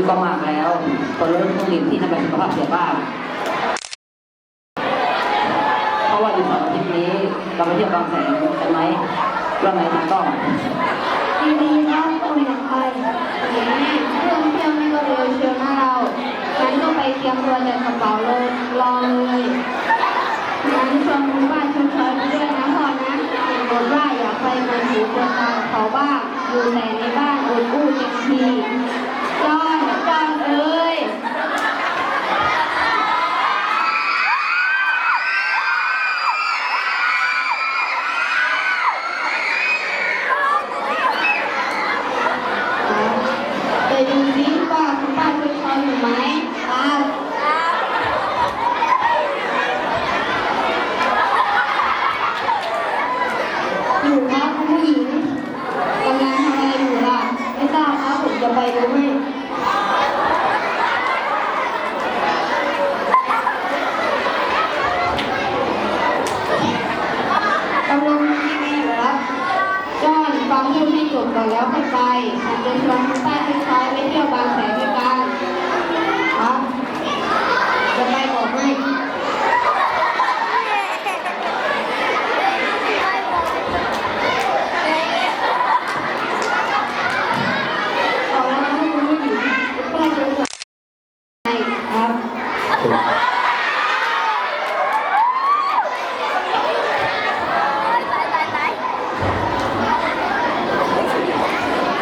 ยุก็มากแล้วตัวเริ่มต้องดื่มที่ทำให้สุขภาพเสียบ้างเพราะว่าอยู่เสาร์อาทิตย์นี้เราไปเที่ยวบางแสนกันไหมว่าไงทางกล้องดีๆนะคุณอยากไปแหมเรื่องเที่ยวนี่ก็เร็วเชียวนะเรางั้นก็ไปเตรียมตัวจัดกระเป๋าเลยรอเลยงั้นชวนคุณป้าชวนชอไปด้วยนะพ่อนะเห็นบอกว่าอยากไปมืองหูเมืองตาเขาบ้างอยู่แต่ในบ้านอุ่นอู้เต็มทีจอนจอนเอ้ย ไปดูซิว่าคุณป้าช่วยช้อนอยู่ไหมครับอยู่ครับคุณผู้หญิงกำลังทำอะไรอยู่ล่ะ ไม่ทราบครับผมจะไปดูให้กำลังทีวีอยู่ครับ จอนฟังพูดให้ จบก่อนแล้วค่อยไปฉันจะชวนคุณป้าช่วยช้อยไปเที่ยวบางแสนครับ จะไปบอกให้ขอแล้วนะคุณผู้หญิงคุณป้าช่วยช้อยให้ครับ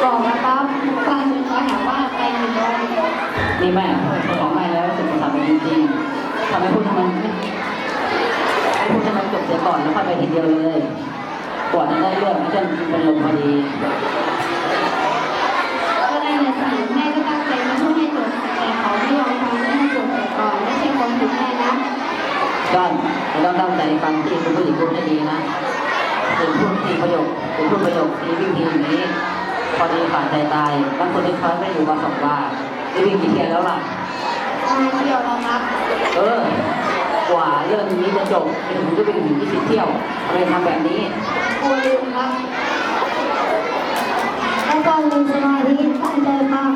บอกนะครับคุณป้าช่วยช้อยถามว่าไปกี่โมง นี่แม่คนของแม่แล้วสุดทำไปจริงๆทำให้พูดทำไมไม่พูดทำไมจบเสียก่อนแล้วค่อยไปทีเดียวเลยกว่าจะได้เรื่องไม่จนเป็นลมพอดีก็ได้นะสิแม่ก็ตั้งใจมาช่วยให้จบแต่เขาไม่ยอมฟังไม่ให้จบแต่ก่อนไม่ใช่ความผิดแม่นะก้อนเราต้องตั้งใจฟังที่คุณผู้หญิงพูดให้ดีนะถึงพูดทีประโยคถึงพูดประโยคทีวิ่งทีอย่างนี้พอดีขาดใจตายบางคนที่เขาไม่อยู่มาสองว่า ได้วิ่งกี่เที่ยวแล้วล่ะเที่ยวแล้วครับเออ กว่าเรื่องนี้จะจบไปถึงก็ไปถึงที่สิบเที่ยวอะไรทำแบบนี้กลัวลืมครับแล้วตอนมีสมาธิตั้งใจฟัง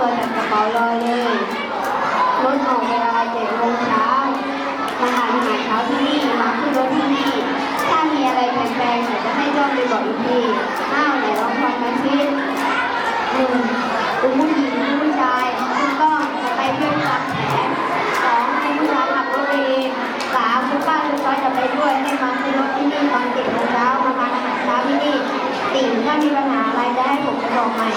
เตรียมตัวจัดกระเป๋ารอเลยรถออกเวลาเจ็ดโมงเช้ามาหาอาหารเช้าที่นี่มาขึ้นรถที่นี่ ถ้ามีอะไรแปลกๆเดี๋ยวจะให้จ้องไปบอกอีกทีอ้าวไหนลองฟังมาสิหนึ่งคุณผู้หญิงผู้ชายคุณต้องจะไปเที่ยวบางแสนสองคุณผู้ชายขับรถเองสามคุณป้าคุณป้าจะไปด้วยให้มาขึ้นรถที่นี่ตอนเจ็ดโมงเช้ามาทานอาหารเช้าที่นี่สี่ถ้ามีปัญหาอะไรจะให้ผมไปบอกใหม่